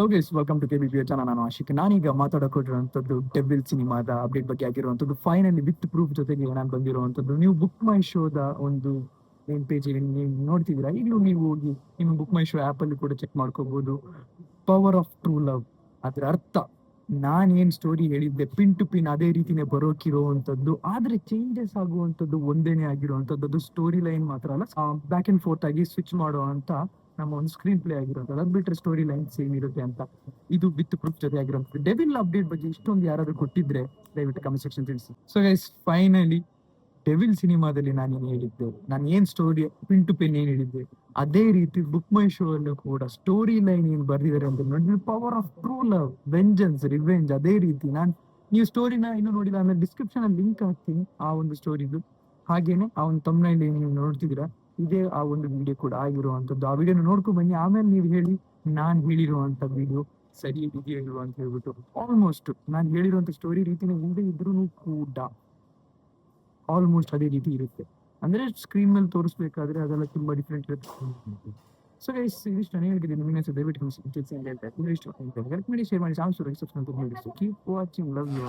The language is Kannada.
ವೆಲ್ಕಮ್ ಟು ಕೆಬಿ ಚಾನಲ್ ನಾನು ಆಶಿಕ್. ನಾನೀಗ ಮಾತಾಡಕೊಟ್ಟಿರುವಂತದ್ದು ಡೆವಿಲ್ ಸಿನಿಮಾದ ಅಪ್ಡೇಟ್ ಬಗ್ಗೆ ಆಗಿರುವಂತದ್ದು ಫೈನಲಿ ವಿತ್ ಪ್ರೂಫ್ ಜೊತೆಗೆ ನಾನು ಬಂದಿರುವಂತದ್ದು ನೀವು ಬುಕ್ ಮೈ ಶೋದ ಒಂದು ಮೇನ್ ಪೇಜ್ ನೀವು ನೋಡ್ತಿದ್ದೀರಾ? ಈಗಲೂ ನೀವು ಹೋಗಿ ನಿಮ್ಮ ಬುಕ್ ಮೈ ಶೋ ಆಪ್ ಅಲ್ಲಿ ಕೂಡ ಚೆಕ್ ಮಾಡ್ಕೋಬಹುದು ಪವರ್ ಆಫ್ ಟ್ರೂ ಲವ್ ಅದ್ರ ಅರ್ಥ ನಾನು ಏನ್ ಸ್ಟೋರಿ ಹೇಳಿದ್ದೆ ಪಿನ್ ಟು ಪಿನ್ ಅದೇ ರೀತಿನೇ ಬರೋಕಿರುವಂತದ್ದು ಆದ್ರೆ ಚೇಂಜಸ್ ಆಗುವಂತದ್ದು ಒಂದೇನೆ ಆಗಿರುವಂತದ್ದು ಸ್ಟೋರಿ ಲೈನ್ ಮಾತ್ರ ಅಲ್ಲ ಬ್ಯಾಕ್ ಅಂಡ್ ಫೋರ್ತ್ ಆಗಿ ಸ್ವಿಚ್ ಮಾಡುವಂತ ನಮ್ಮ ಒಂದು ಸ್ಕ್ರೀನ್ ಪ್ಲೇ ಆಗಿರೋದು. ಅದ್ ಬಿಟ್ರೆ ಸ್ಟೋರಿ ಲೈನ್ ಏನಿರುತ್ತೆ ಅಂತ. ಇದು ವಿತ್ ಪ್ರೂಫ್ ಜೊತೆ ಆಗಿರೋದು ಡೆವಿಲ್ ಅಪ್ಡೇಟ್ ಬಗ್ಗೆ ಇಷ್ಟೊಂದು ಯಾರಾದ್ರೂ ಕೊಟ್ಟಿದ್ರೆ ದಯವಿಟ್ಟು ಕಮೆಂಟ್ ಸೆಕ್ಷನ್ ತಿಳಿಸಿ. ಸೊ ಗೈಸ್ ಫೈನಲಿ ಡೆವಿಲ್ ಸಿನಿಮಾದಲ್ಲಿ ನಾನು ಏನ್ ಹೇಳಿದ್ದೆ? ನಾನು ಏನ್ ಸ್ಟೋರಿ ಪಿನ್ ಟು ಪಿನ್ ಏನ್ ಹೇಳಿದ್ದೆ? ಅದೇ ರೀತಿ ಬುಕ್ ಮೈ ಶೋ ಅಲ್ಲೂ ಕೂಡ ಸ್ಟೋರಿ ಲೈನ್ ಏನ್ ಬರ್ದಿದ್ದಾರೆ ಅಂತ ನೋಡಿ power of true love vengeance revenge ಅದೇ ರೀತಿ ನಾನು ನೀವು ಸ್ಟೋರಿನ ಇನ್ನೂ ನೋಡಿಲ್ಲ ಆಮೇಲೆ ಡಿಸ್ಕ್ರಿಪ್ಷನ್ ಅಲ್ಲಿ ಲಿಂಕ್ ಹಾಕ್ತೀನಿ ಆ ಒಂದು ಸ್ಟೋರಿದು ಹಾಗೇನೆ ಆ ಒಂದು ತಮ್ಮನಲ್ಲಿ ನೀವು ನೋಡ್ತಿದ್ದೀರಾ? ಇದೇ ಆ ಒಂದು ವಿಡಿಯೋ ಕೂಡ ಆಗಿರುವಂತದ್ದು ಆ ವಿಡಿಯೋನ ನೋಡ್ಕೊಂಡು ಬನ್ನಿ. ಆಮೇಲೆ ನೀವು ಹೇಳಿ, ನಾನು ಹೇಳಿರುವಂತ ವಿಡಿಯೋ ಸರಿ ಇದೆಯೋ ಇಲ್ವಾ ಅಂತ ಹೇಳ್ಬಿಟ್ಟು. ಆಲ್ಮೋಸ್ಟ್ ನಾನು ಹೇಳಿರುವಂತ ಸ್ಟೋರಿ ರೀತಿನೇ ಹಿಂದೆ ಇದ್ರೂ ಕೂಡ ಆಲ್ಮೋಸ್ಟ್ ಅದೇ ರೀತಿ ಇರುತ್ತೆ. ಅಂದ್ರೆ ಸ್ಕ್ರೀನ್ ಮೇಲೆ ತೋರಿಸ್ಬೇಕಾದ್ರೆ ಅದೆಲ್ಲ ತುಂಬಾ ಡಿಫ್ರೆಂಟ್ ಇರುತ್ತೆ. ಸೊ ಗೈಸ್ ಇದಿಷ್ಟು ನಾನು ಹೇಳಿದ್ದೀನಿ ನಿಮಗೆ ಸಹ ದಯವಿಟ್ಟು ಕಮೆಂಟ್ ತಿಳಿಸಿ ಏನು ಹೇಳ್ತಾ ಇದ್ದೀನಿ ಮಾಡಿ ಶೇರ್ ಮಾಡಿ. ಸಾಂಗ್ಸ್ ಸಬ್ಸ್ಕ್ರೈಬ್ ಅಂತ ಹೇಳಿ ಕೀಪ್ ವಾಚಿಂಗ್ ಲವ್ ಯು